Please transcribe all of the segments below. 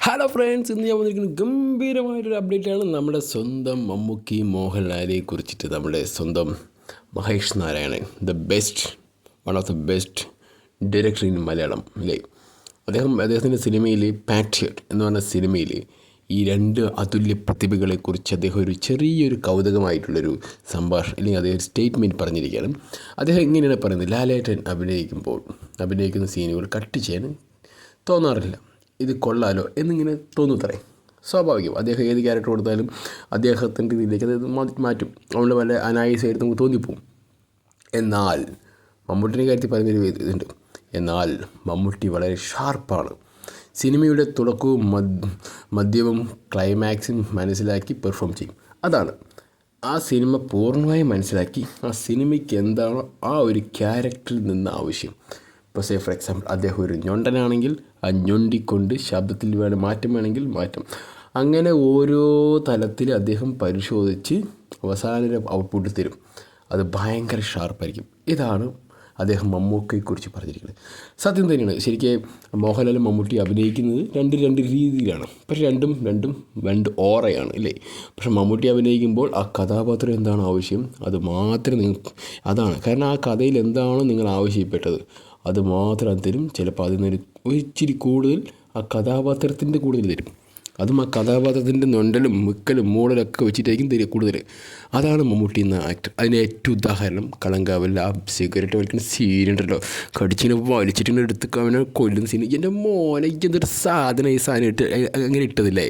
Hello friends ഇന്ന് ഞാൻ വന്നിരിക്കുന്ന ഗംഭീരമായിട്ടൊരു അപ്ഡേറ്റാണ് നമ്മുടെ സ്വന്തം മമ്മൂക്കി മോഹൻലാലിനെ കുറിച്ചിട്ട് നമ്മുടെ സ്വന്തം Mahesh Narayanan the best one of the best director in Malayalam അല്ലേ? അദ്ദേഹം അദ്ദേഹത്തിന്റെ സിനിമയിൽ പാട്രിയറ്റ് എന്ന് പറഞ്ഞ സിനിമയിൽ ഈ രണ്ട് അതുല്യ പ്രതിഭകളെക്കുറിച്ച് അദ്ദേഹം ഒരു ചെറിയൊരു കൗതുകമായിട്ടുള്ളൊരു സംഭാഷണം അല്ലെങ്കിൽ അദ്ദേഹം ഒരു സ്റ്റേറ്റ്മെന്റ് പറഞ്ഞിരിക്കുകയാണ്. അദ്ദേഹം ഇങ്ങനെയാണ് പറയുന്നത് ലാലേട്ടൻ അഭിനയിക്കുമ്പോൾ അഭിനയിക്കുന്ന സീനുകൾ കട്ട് ചെയ്യാൻ തോന്നാറില്ല. ഇത് കൊള്ളാലോ എന്നിങ്ങനെ തോന്നുത്രേ. സ്വാഭാവികം. അദ്ദേഹം ഏത് ക്യാരക്ടർ കൊടുത്താലും അദ്ദേഹത്തിന്റെ രീതിയിലേക്ക് അത് മാറ്റി. അതുകൊണ്ട് വല്ല അനായസമായിട്ട് നമുക്ക് തോന്നിപ്പോവും. എന്നാൽ മമ്മൂട്ടിന്റെ കാര്യത്തിൽ പറഞ്ഞൊരു ഇതുണ്ട്. എന്നാൽ മമ്മൂട്ടി വളരെ ഷാർപ്പാണ്. സിനിമയുടെ തുടക്കവും മദ് മദ്യവും ക്ലൈമാക്സും മനസ്സിലാക്കി പെർഫോം ചെയ്യും. അതാണ്. ആ സിനിമ പൂർണമായും മനസ്സിലാക്കി ആ സിനിമയ്ക്ക് എന്താണോ ആ ഒരു ക്യാരക്ടറിൽ നിന്ന് ആവശ്യം. ഇപ്പോൾ സേ ഫോർ എക്സാമ്പിൾ അദ്ദേഹം ഒരു ഞൊണ്ടനാണെങ്കിൽ ആ ഞൊണ്ടിക്കൊണ്ട് ശബ്ദത്തിൽ വേണം മാറ്റം വേണമെങ്കിൽ മാറ്റം. അങ്ങനെ ഓരോ തലത്തിൽ അദ്ദേഹം പരിശോധിച്ച് അവസാന ഒരു ഔട്ട്പുട്ട് തരും. അത് ഭയങ്കര ഷാർപ്പായിരിക്കും ഇതാണ് അദ്ദേഹം മമ്മൂക്കയെക്കുറിച്ച് പറഞ്ഞിരിക്കുന്നത്. സത്യം തന്നെയാണ്. ശരിക്കും മോഹൻലാലും മമ്മൂട്ടി അഭിനയിക്കുന്നത് രണ്ട് രണ്ട് രീതിയിലാണ്. പക്ഷേ രണ്ടും രണ്ടും രണ്ട് ഓറയാണ് അല്ലേ? പക്ഷേ മമ്മൂട്ടി അഭിനയിക്കുമ്പോൾ ആ കഥാപാത്രം എന്താണ് ആവശ്യം? അത് മാത്രം നിങ്ങൾ അതാണ്. കാരണം ആ കഥയിൽ എന്താണോ നിങ്ങൾ ആവശ്യപ്പെട്ടത്? അത് തരും. ചിലപ്പോൾ അതിൽ നിന്നൊരു ഒരിച്ചിരി കൂടുതൽ ആ കഥാപാത്രത്തിന്റെ കൂടുതൽ തരും. അതും ആ കഥാപാത്രത്തിന്റെ നൊണ്ടലും മുക്കലും മൂടലൊക്കെ വെച്ചിട്ടായിരിക്കും തരിക കൂടുതൽ. അതാണ് മമ്മൂട്ടി എന്ന ആക്ടർ അതിന് ഏറ്റവും ഉദാഹരണം കളങ്കാവല്ല ആ സിഗരറ്റ് വലിക്കുന്ന സീനുണ്ടല്ലോ കടിച്ചിനെ വലിച്ചിട്ട് എടുത്ത് അവനെ കൊല്ലുന്ന സീൻ എന്റെ മോനെ എന്തൊരു സാധനം ഈ സാധനം ഇട്ട് അങ്ങനെ ഇട്ടതില്ലേ?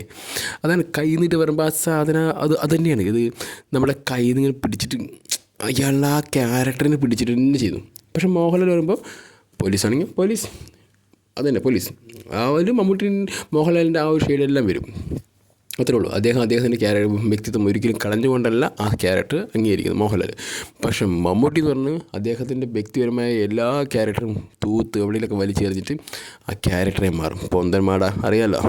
അതാണ് കൈ നിന്നിട്ട് പറയുമ്പോൾ ആ സാധനം അത് അത് തന്നെയാണ്. ഇത് നമ്മുടെ കൈ നിന്ന് പിടിച്ചിട്ട് അയാൾ ആ ക്യാരക്ടറിനെ പിടിച്ചിട്ട് തന്നെ ചെയ്തു. പക്ഷേ മോഹൻലാൽ വരുമ്പോൾ പോലീസാണെങ്കിൽ പോലീസ്. അതുതന്നെ പോലീസ്. ആ ഒരു മമ്മൂട്ടി മോഹൻലാലിന്റെ ആ ഒരു ഷെയ്ഡെല്ലാം വരും. അത്രേ ഉള്ളൂ. അദ്ദേഹം അദ്ദേഹത്തിന്റെ ക്യാരക്ടർ വ്യക്തിത്വം ഒരിക്കലും കളഞ്ഞുകൊണ്ടല്ല ആ ക്യാരക്ടർ അംഗീകരിക്കുന്നത് മോഹൻലാൽ പക്ഷെ മമ്മൂട്ടി എന്ന് പറഞ്ഞ് അദ്ദേഹത്തിന്റെ വ്യക്തിപരമായ എല്ലാ ക്യാരക്ടറും തൂത്ത് എവിടെയൊക്കെ വലിച്ചെറിഞ്ഞിട്ട് ആ ക്യാരക്ടറെ മാറും. പൊന്തന്മാട അറിയാമല്ലോ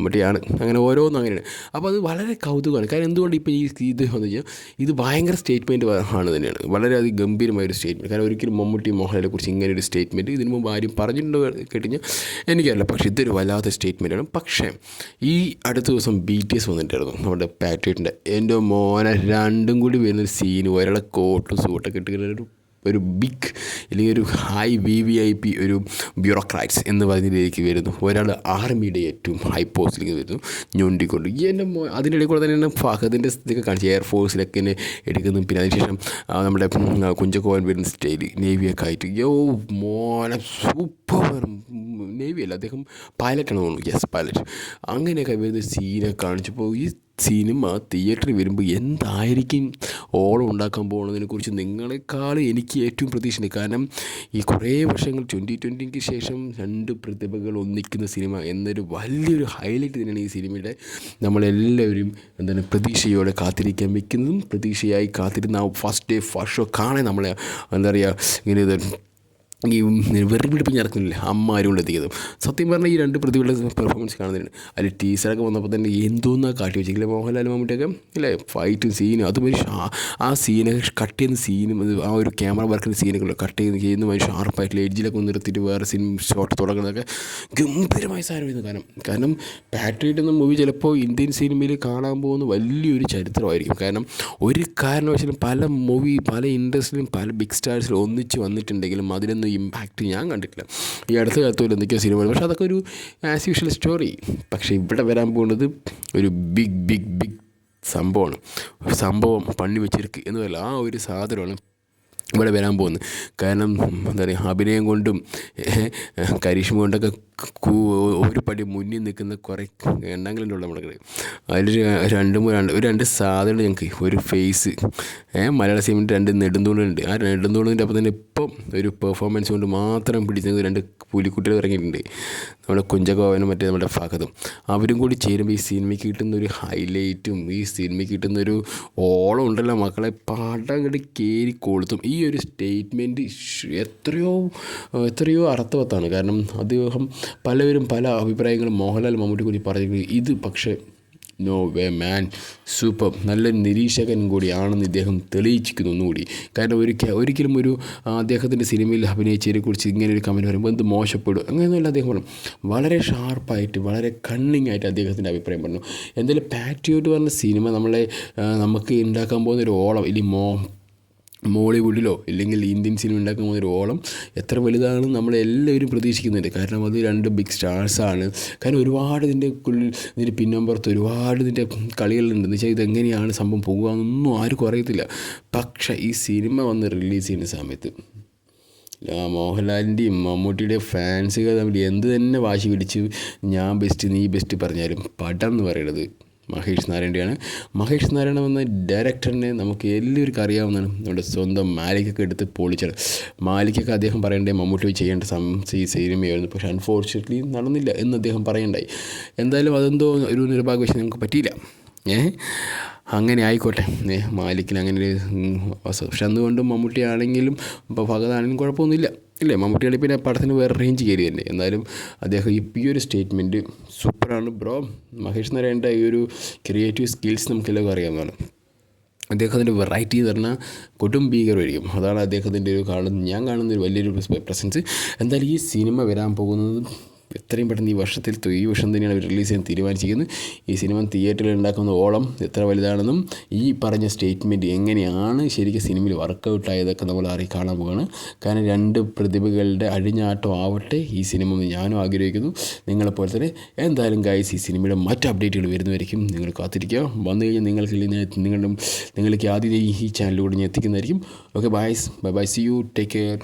മമ്മൂട്ടിയാണ് അങ്ങനെ ഓരോന്നും അങ്ങനെയാണ്. അപ്പോൾ അത് വളരെ കൗതുകമാണ്. കാരണം എന്തുകൊണ്ട് ഇപ്പോൾ ഈ ഇത് വന്നു കഴിഞ്ഞാൽ ഇത് ഭയങ്കര സ്റ്റേറ്റ്മെന്റ് ആണ് തന്നെയാണ്. വളരെ അധികം ഗംഭീരമായ ഒരു സ്റ്റേറ്റ്മെന്റ് കാരണം ഒരിക്കലും മമ്മൂട്ടി മോഹൻലാലിനെ കുറിച്ച് ഇങ്ങനെ ഒരു സ്റ്റേറ്റ്മെന്റ് ഇതിനു മുമ്പ് ആരും പറഞ്ഞിട്ടുണ്ടോ കേട്ടുകഴിഞ്ഞാൽ എനിക്കറിയില്ല. പക്ഷേ ഇതൊരു വല്ലാത്ത സ്റ്റേറ്റ്മെന്റാണ് പക്ഷേ ഈ അടുത്ത ദിവസം ബി ടി എസ് വന്നിട്ടായിരുന്നു നമ്മുടെ പാട്രിയറ്റിന്റെ എന്റെ മോനെ രണ്ടും കൂടി വരുന്നൊരു സീന് ഒരാളെ കോട്ടും സൂട്ടൊക്കെ ഇട്ട് ഒരു ഒരു ബിഗ് അല്ലെങ്കിൽ ഒരു high V V I P ഒരു ബ്യൂറോക്രാറ്റ്സ് എന്ന് പറയുന്നതിലേക്ക് വരുന്നു. ഒരാൾ ആർമിയുടെ ഏറ്റവും ഹൈ പോസ്റ്റിലേക്ക് വരുന്നു. ഞൊണ്ടിക്കൊണ്ട്. ഈ എന്റെ മോ അതിന്റെ ഇടയിൽ കൂടെ തന്നെയാണ് ഫഹദിന്റെ ഇതൊക്കെ കാണിച്ചു. എയർഫോഴ്സിലൊക്കെ തന്നെ എടുക്കുന്നു. പിന്നെ അതിനുശേഷം നമ്മുടെ കുഞ്ചക്കോവൻ വരുന്ന സ്റ്റൈൽ നേവിയൊക്കെ ആയിട്ട്. യോ മോനെ സൂപ്പർ നേവി അല്ല അദ്ദേഹം പൈലറ്റാണ് തോന്നുന്നു. യെസ് പൈലറ്റ് അങ്ങനെയൊക്കെ വരുന്ന സീനൊക്കെ കാണിച്ചപ്പോൾ ഈ സിനിമ തിയേറ്ററിൽ വരുമ്പോൾ എന്തായിരിക്കും ഓളം ഉണ്ടാക്കാൻ പോകുന്നതിനെക്കുറിച്ച് നിങ്ങളെക്കാൾ എനിക്ക് ഏറ്റവും പ്രതീക്ഷയുണ്ട്. കാരണം ഈ കുറേ വർഷങ്ങൾ ട്വന്റി ട്വന്റിക്ക് ശേഷം രണ്ട് പ്രതിഭകൾ ഒന്നിക്കുന്ന സിനിമ എന്നൊരു വലിയൊരു ഹൈലൈറ്റ് തന്നെയാണ് ഈ സിനിമയുടെ. നമ്മളെല്ലാവരും എന്താണ് പ്രതീക്ഷയോടെ കാത്തിരിക്കാൻ വയ്ക്കുന്നതും പ്രതീക്ഷയായി കാത്തിരുന്ന ആ ഫസ്റ്റ് ഡേ ഫസ്റ്റ് ഷോ കാണാൻ നമ്മളെ എന്താ പറയുക ഇങ്ങനെ ഈ വെറുതെ പിടിപ്പിച്ച് അമ്മമാരും അമ്മാരും എത്തിക്കുന്നത് സത്യം പറഞ്ഞാൽ ഈ രണ്ട് പ്രതികളുടെ പെർഫോമൻസ് കാണുന്നുണ്ട് അതിൽ ടീച്ചറൊക്കെ വന്നപ്പോൾ തന്നെ എന്തോന്നാ കാട്ടി വെച്ചെങ്കിൽ മോഹൻലാൽ മമ്മൂട്ടിയൊക്കെ? അല്ലേ ഫൈറ്റും സീനും അതും ആ സീനൊക്കെ കട്ട് ചെയ്യുന്ന സീനും ആ ഒരു ക്യാമറ വർക്കിന്റെ സീനൊക്കെ കട്ട് ചെയ്യുന്ന ചെയ്യുന്ന ഒരു ഷാർപ്പായിട്ടുള്ള എഡ്ജിലൊക്കെ ഒന്ന് നിർത്തിയിട്ട് വേറെ സീൻ ഷോട്ട് തുടങ്ങുന്നതൊക്കെ ഗംഭീരമായ സാധനമായിരുന്നു കാരണം കാരണം പാട്രിയറ്റ് എന്ന മൂവി ചിലപ്പോൾ ഇന്ത്യൻ സിനിമയിൽ കാണാൻ പോകുന്ന വലിയൊരു ചരിത്രമായിരിക്കും. കാരണം ഒരു കാരണവശാലും പല മൂവി പല ഇൻഡസ്ട്രിയിലും പല ബിഗ് സ്റ്റാർസിലും ഒന്നിച്ച് വന്നിട്ടുണ്ടെങ്കിലും അതിനൊന്നും ഇമ്പാക്റ്റ് ഞാൻ കണ്ടിട്ടില്ല. ഈ അടുത്ത കാലത്ത് പോലും എന്തൊക്കെയോ സിനിമകൾ പക്ഷേ അതൊക്കെ ഒരു ആസ് യൂഷ്വൽ സ്റ്റോറി പക്ഷേ ഇവിടെ വരാൻ പോകുന്നത് ഒരു ബിഗ് ബിഗ് ബിഗ് സംഭവമാണ്. സംഭവം പണി വെച്ചിരിക്കുക എന്ന് പറയില്ല ആ ഒരു സാധനമാണ് ഇവിടെ വരാൻ പോകുന്നത് കാരണം എന്താ പറയുക അഭിനയം കൊണ്ടും കരീഷ്മ കൊണ്ടൊക്കെ ഒരു പടി മുന്നിൽ നിൽക്കുന്ന കുറേ എണ്ണങ്ങളുണ്ട് നമ്മുടെ അതിൽ രണ്ട് രണ്ട് ഒരു രണ്ട് സാധനം ഞങ്ങൾക്ക് ഒരു ഫേസ് മലയാള സിനിമയിൽ രണ്ട് നെടുന്തൂണുണ്ട് ആ നെടുന്തൂണിന്റെ അപ്പം തന്നെ ഇപ്പം ഒരു പെർഫോമൻസ് കൊണ്ട് മാത്രം പിടിച്ചത് രണ്ട് പുലിക്കുട്ടികൾ ഇറങ്ങിയിട്ടുണ്ട്. നമ്മുടെ കുഞ്ചകോവനും മറ്റേ നമ്മുടെ ഫഹദും. അവരും കൂടി ചേരുമ്പോൾ ഈ സിനിമയ്ക്ക് കിട്ടുന്ന ഒരു ഹൈലൈറ്റും ഈ സിനിമയ്ക്ക് കിട്ടുന്ന ഒരു ഓളം ഉണ്ടല്ലോ മക്കളെ. പടം അങ്ങോട്ട് കയറി കൊളുത്തും. ഈ ഒരു സ്റ്റേറ്റ്മെന്റ് എത്രയോ എത്രയോ അർത്ഥവത്താണ്. കാരണം അദ്ദേഹം പലവരും പല അഭിപ്രായങ്ങളും മോഹൻലാൽ മമ്മൂട്ടി കൂടി പറഞ്ഞിരിക്കുന്നത് ഇത് പക്ഷേ നോ വേ മാൻ സൂപ്പർ നല്ല നിരീക്ഷകൻ കൂടിയാണെന്ന് ഇദ്ദേഹം തെളിയിച്ചിരിക്കുന്നു ഒന്നുകൂടി. കാരണം ഒരിക്കൽ ഒരിക്കലും ഒരു അദ്ദേഹത്തിന്റെ സിനിമയിൽ അഭിനയിച്ചതിനെക്കുറിച്ച് ഇങ്ങനെ ഒരു കമന്റ് പറയുമ്പോൾ എന്ത് മോശപ്പെടും? അങ്ങനെയൊന്നുമല്ല അദ്ദേഹം പറഞ്ഞു. വളരെ ഷാർപ്പായിട്ട് വളരെ കണ്ണിങ് ആയിട്ട് അദ്ദേഹത്തിന്റെ അഭിപ്രായം പറഞ്ഞു. എന്തായാലും പാറ്റിയോട്ട് പറഞ്ഞ സിനിമ നമ്മളെ നമുക്ക് ഉണ്ടാക്കാൻ പോകുന്ന ഒരു ഓളം ഇല്ലെങ്കിൽ മോ മോളിവുഡിലോ ഇല്ലെങ്കിൽ ഇന്ത്യൻ സിനിമ ഉണ്ടാക്കുന്ന ഓളം എത്ര വലുതാണ് നമ്മളെല്ലാവരും പ്രതീക്ഷിക്കുന്നുണ്ട്. കാരണം അത് രണ്ട് ബിഗ് സ്റ്റാർസാണ് കാരണം ഒരുപാട് ഇതിന്റെ ഇതിന്റെ പിന്നമ്പുറത്ത് ഒരുപാട് ഇതിന്റെ കളികളുണ്ട്. എന്ന് വെച്ചാൽ ഇതെങ്ങനെയാണ് സംഭവം പോകുകയെന്നൊന്നും ആരും അറിയത്തില്ല. പക്ഷേ ഈ സിനിമ വന്ന് റിലീസ് ചെയ്യുന്ന സമയത്ത് മോഹൻലാലിന്റെയും മമ്മൂട്ടിയുടെയും ഫാൻസുകൾ തമ്മിൽ എന്ത് തന്നെ വാശി പിടിച്ച് ഞാൻ ബെസ്റ്റ് നീ ബെസ്റ്റ് പറഞ്ഞാലും പടം എന്ന് പറയുന്നത് മഹേഷ് നാരായണയാണ് മഹേഷ് നാരായണ എന്ന ഡയറക്ടറിനെ നമുക്ക് എല്ലാവർക്കും അറിയാവുന്നതാണ്. നമ്മുടെ സ്വന്തം മാലിക്കൊക്കെ എടുത്ത് പൊളിച്ചത്. മാലിക്കൊക്കെ അദ്ദേഹം പറയേണ്ടത് മമ്മൂട്ടി ചെയ്യേണ്ട സം ഈ സിനിമയായിരുന്നു. പക്ഷേ അൺഫോർച്ചുനേറ്റ്ലി നടന്നില്ല എന്ന് അദ്ദേഹം പറയണ്ടായി. എന്തായാലും അതെന്തോ ഒരു നിർഭാഗ്യവശം നമുക്ക് പറ്റിയില്ല. ഏ? അങ്ങനെ ആയിക്കോട്ടെ. ഏ മാലിക്കിന് അങ്ങനെ ഒരു പക്ഷെ അന്നുകൊണ്ടും മമ്മൂട്ടി ആണെങ്കിലും ഇപ്പോൾ ഭഗതാണെങ്കിലും കുഴപ്പമൊന്നുമില്ല. ഇല്ലേ? മമ്മൂട്ടിയുടെ പിന്നെ പടത്തിന് വേറെ റേഞ്ച് കയറി തന്നെ എന്നാലും അദ്ദേഹം ഈ ഈ ഒരു സ്റ്റേറ്റ്മെന്റ് സൂപ്പറാണ് ബ്രോ. മഹേഷ് നാരായണന്റെ ഈ ഒരു ക്രിയേറ്റീവ് സ്കിൽസ് നമുക്കെല്ലാവർക്കും അറിയാവുന്നതാണ് അദ്ദേഹത്തിന്റെ വെറൈറ്റി എന്ന് പറഞ്ഞാൽ കൊടും ഭീകരമായിരിക്കും. അതാണ് അദ്ദേഹത്തിന്റെ ഒരു കാണുന്ന ഞാൻ കാണുന്ന ഒരു വലിയൊരു പ്രസൻസ് എന്തായാലും ഈ സിനിമ വരാൻ പോകുന്നത് എത്രയും പെട്ടെന്ന് ഈ വർഷത്തിൽ ഈ വർഷം തന്നെയാണ് അവർ റിലീസ് ചെയ്യാൻ തീരുമാനിച്ചിരിക്കുന്നത്. ഈ സിനിമ തിയേറ്ററിൽ ഉണ്ടാക്കുന്ന ഓളം എത്ര വലുതാണെന്നും ഈ പറഞ്ഞ സ്റ്റേറ്റ്മെന്റ് എങ്ങനെയാണ് ശരിക്കും സിനിമയിൽ വർക്കൗട്ട് ആയതൊക്കെ നമ്മൾ അറി കാണാൻ പോവുകയാണ്. കാരണം രണ്ട് പ്രതിഭകളുടെ അഴിഞ്ഞാട്ടം ആവട്ടെ ഈ സിനിമ ഞാനും ആഗ്രഹിക്കുന്നു. നിങ്ങളെപ്പോലെ തന്നെ എന്തായാലും ഗായ്സ് ഈ സിനിമയുടെ മറ്റ് അപ്ഡേറ്റുകൾ വരുന്നതായിരിക്കും. നിങ്ങൾ കാത്തിരിക്കുക. വന്നു കഴിഞ്ഞാൽ നിങ്ങൾക്ക് നിങ്ങളുടെ നിങ്ങൾക്ക് ആദ്യം ഈ ചാനലിലൂടെ ഞാൻ എത്തിക്കുന്നതായിരിക്കും. Okay byes bye bye see you take care